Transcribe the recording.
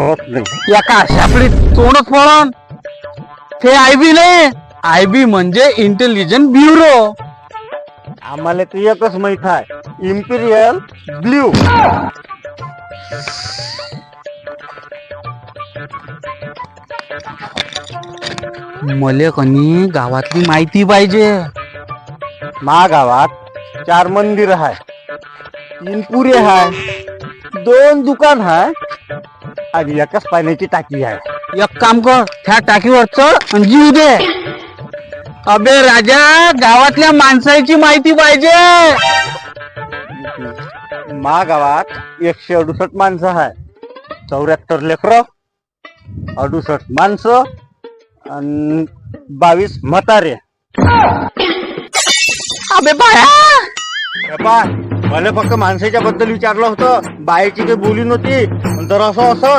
एका आपली तोंडच पळण ते आय बी नाही आय बी म्हणजे इंटेलिजंट ब्युरो। आम्हाला तर एकच माहित आहे इम्पिरियल ब्ल्यू मले कनी गावातली माहिती पाहिजे। मा गावात चार मंदिर आहे तीन पुरे आहे दोन दुकान आहे आणि एकच पाण्याची टाकी आहे. एक काम कर त्या टाकीवर चढ आणि जीव दे. अबे राजा गावातल्या माणसाची माहिती पाहिजे. मा गावात एकशे अडुसष्ट माणसं आहे. चौऱ्याहत्तर लेकर अडुसष्ट माणसं आणि बावीस म्हातारे. अबे बाया हे पाय, मला फक्त माणसाच्या बद्दल विचारलं होतं. बाईची काही बोली नव्हती. तर असं असं